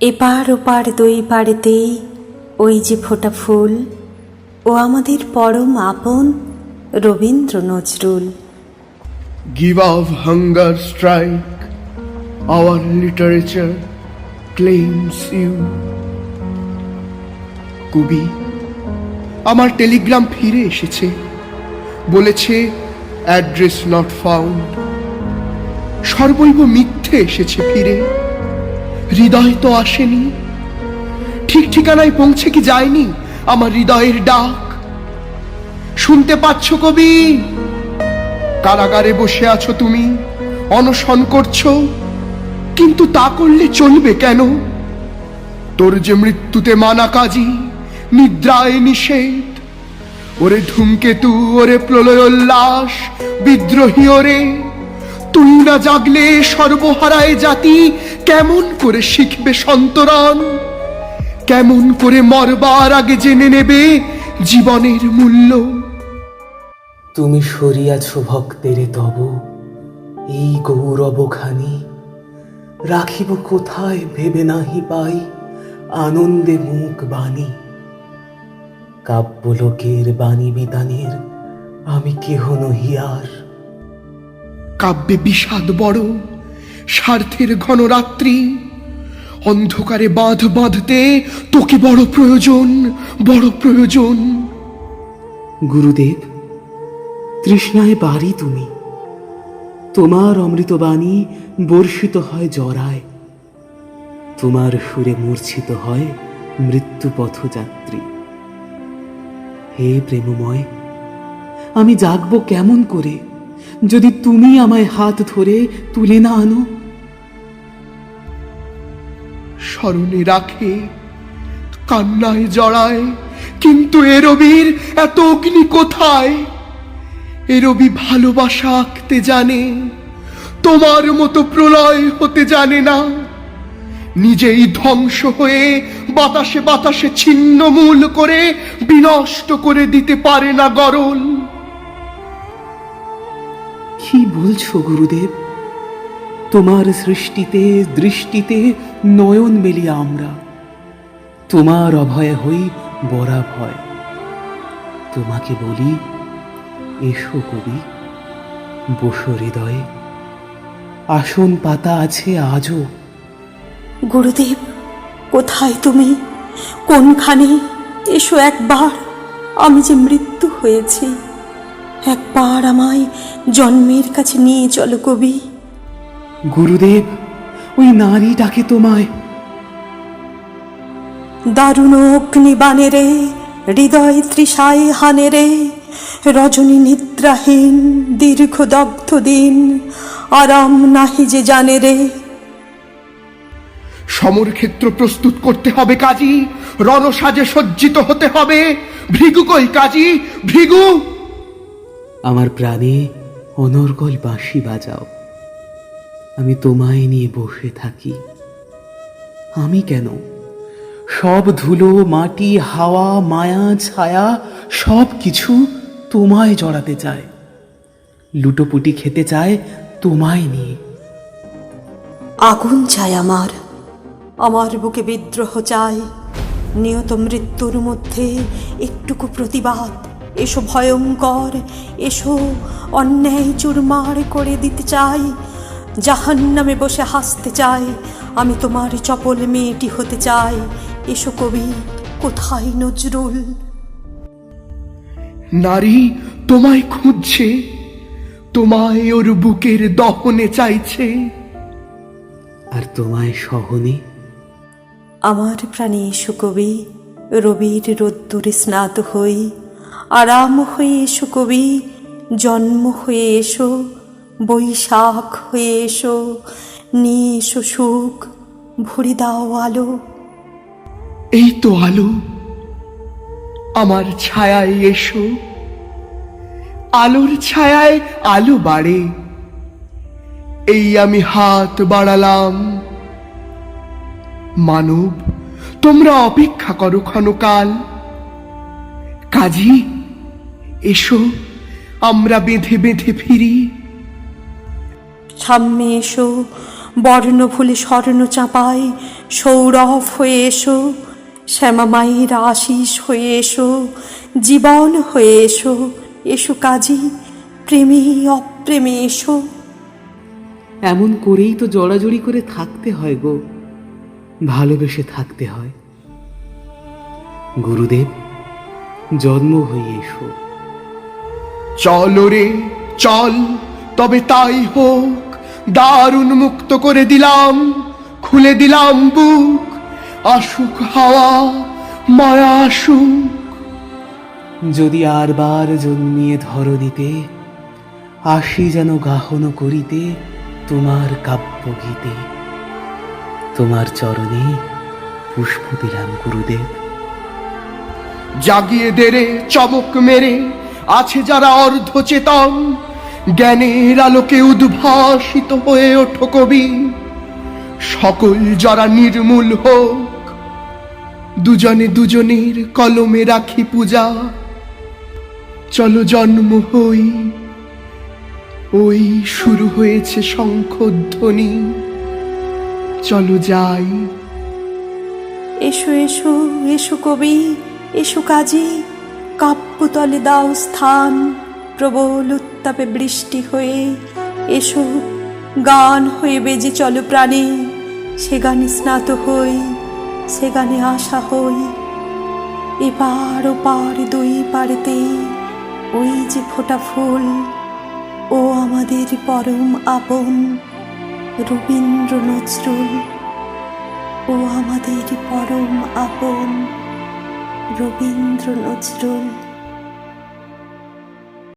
এপার ওপার দুই পাড়েতেই ওই যে ফোটা ফুল ও আমাদের পরম আপন Rabindra Nazrul. Give of hunger strike our literature claims you কবি, আমার টেলিগ্রাম ফিরে এসেছে। বলেছে অ্যাড্রেস নট ফাউন্ড সর্বৈব মিথ্যে এসেছে ফিরে। হৃদয় তো আসেনি। ঠিক ঠিকানায় পৌঁছে কি যায়নি আমার হৃদয়ের ডাক? শুনতে পাচ্ছ কবি? কারাগারে বসে আছো তুমি, অনশন করছ, কিন্তু তা করলে চলবে কেন? তোর যে মৃত্যুতে মানা কাজী, নিদ্রায় নিষেধ। ওরে ধূমকেতু, ওরে প্রলয়োল্লাস, বিদ্রোহী ওরে, তুই না জাগলে সর্বহারায় জাতি কেমন করে শিখবে সন্তরণ? কেমন করে মরবার আগে জেনে নেবে জীবনের মূল্য? তুমি সরিয়াছ ভক্তের তব এই গৌরবখানি। রাখিব কোথায় ভেবে নাহি পাই আনন্দে মুখ বাণী। কাব্যলোকের বাণী বিতানের আমি কেহ নহিয়ার কাব্যে বিষাদ বড় স্বার্থের ঘন রাত্রি অন্ধকারে বাঁধ বাঁধতে তোকে বড় প্রয়োজন বড় প্রয়োজন। গুরুদেব, তৃষ্ণায় বাড়ি তুমি। তোমার অমৃতবাণী বর্ষিত হয় জরায়। তোমার সুরে মূর্ছিত হয় মৃত্যু পথযাত্রী। হে প্রেমময়, আমি জাগব কেমন করে? যদি তুমি আমায় হাত ধরে তুলে না আনো স্মরণে রাখে, কান্নায় জড়ায়। কিন্তু এ রবির এত অগ্নি কোথায়? এ রবি ভালোবাসা আঁকতে জানে, তোমার মতো প্রলয় হতে জানে না। নিজেই ধ্বংস হয়ে বাতাসে বাতাসে ছিন্নমূল করে বিনষ্ট করে দিতে পারে না গরল। কি বলছো, গুরুদেব? তোমার সৃষ্টিতে, দৃষ্টিতে নয়ন মেলি আমরা। তোমার অভয় হই বরা ভয়। তোমাকে বলি এসো কবি বসো হৃদয়ে। আসন পাতা আছে আজও। গুরুদেব কোথায় তুমি? কোনখানে? এসো একবার। আমি যে মৃত্যু হয়েছি একবার আমায় জন্মের কাছে নিয়ে চলো কবি। গুরুদেব ওই নারী ডাকে তোমায়। দারুণ অগ্নিবাণে রে হৃদয় তৃষায় হানে রে রজনী নিদ্রাহীন দীর্ঘ দগ্ধ দিন আরাম নাহি যে জানে রে। সমর ক্ষেত্র প্রস্তুত করতে হবে কাজী রণসাজে সজ্জিত হতে হবে। ভৃগু কই কাজী ভৃগু! আমার প্রাণে অনর্গল বাঁশি বাজাও। আমি তোমায় নিয়ে বসে থাকি। আমি কেন? সব ধুলো, মাটি, হাওয়া, মায়া, ছায়া, সব কিছু তোমায় জড়াতে চায়। লুটোপুটি খেতে চায় তোমায় নিয়ে। আগুন চাই আমার। আমার বুকে বিদ্রোহ চাই নিয়ত মৃত্যুর মধ্যে একটুকু প্রতিবাদ। এসো ভয়ঙ্কর, এসো অন্যায় চুরমার করে দিতে চাই। জাহান নামে বসে হাসতে চাই আমি তোমার চপল মেয়েটি হতে চাই। এসো কবি কোথায় নজরুল? নারী তোমায় খুঁজছে তোমায় ওর বুকের দহনে চাইছে। আর তোমায় সহনে? আমার প্রাণে এসো কবি রবির রোদ্দুরে স্নাত হই। আরাম হয়ে এসো কবি জন্ম হয়ে এসো। বৈশাখ হয়ে এসো নিয়ে এসো সুখ, ভরে দাও আলো। এই তো আলো, আমার ছায়ায় এসো। আলোর ছায়ায় আলো বাড়ে। এই আমি হাত বাড়ালাম। মানব, তোমরা অপেক্ষা করো ক্ষণকাল। কাজী, এসো, আমরা বেঁধে বেঁধে ফিরি। সামনে এসো বর্ণ ফুলে স্বর্ণ চাপায় সৌরভ হয়ে এসো শ্যামা মায়ের আশিস হয়ে এসো জীবন হয়ে এসো এসো কাজী প্রেমে অপ্রেমে এসো। এমন করেই তো জড়াজড়ি করে থাকতে হয় গো ভালোবেসে থাকতে হয়। গুরুদেব জন্ম হয়ে এসো। চল রে চল তবে তাই হোক। দ্বার উন্মুক্ত করে দিলাম খুলে দিলাম বুক আসুক হাওয়া মায়া আসুক। যদি আরবার জন্মিয়ে ধরণীতে আসি যেন গাহন করিতে তোমার কাব্য গীতে। তোমার চরণে পুষ্প দিলাম গুরুদেব। জাগিয়ে দেরে চমক মেরে আছে যারা অর্ধ চেতন জ্ঞানের আলোকে উদ্ভাসিত হয়ে ওঠো কবি। সকল যারা নির্মূল হোক, দুজনে দুজনের কলমে রাখি পূজা। চলো জন্ম হই, ওই শুরু হয়েছে শঙ্খধ্বনি। চলো যাই। এসো এসো এসো কবি, এসো কাজী, কাব্যতলে দাও স্থান প্রবল উত্তাপে বৃষ্টি হয়ে এসো, গান হয়ে বেজে চলো প্রাণে। সে গানে স্নাত হই, সে গানে আশা হই। এপার ওপার দুই পারেতে ওই যে ফোটা ফুল, ও আমাদের পরম আপন রবীন্দ্র নজরুল। ও আমাদের পরম আপন রবীন্দ্র নজরুল।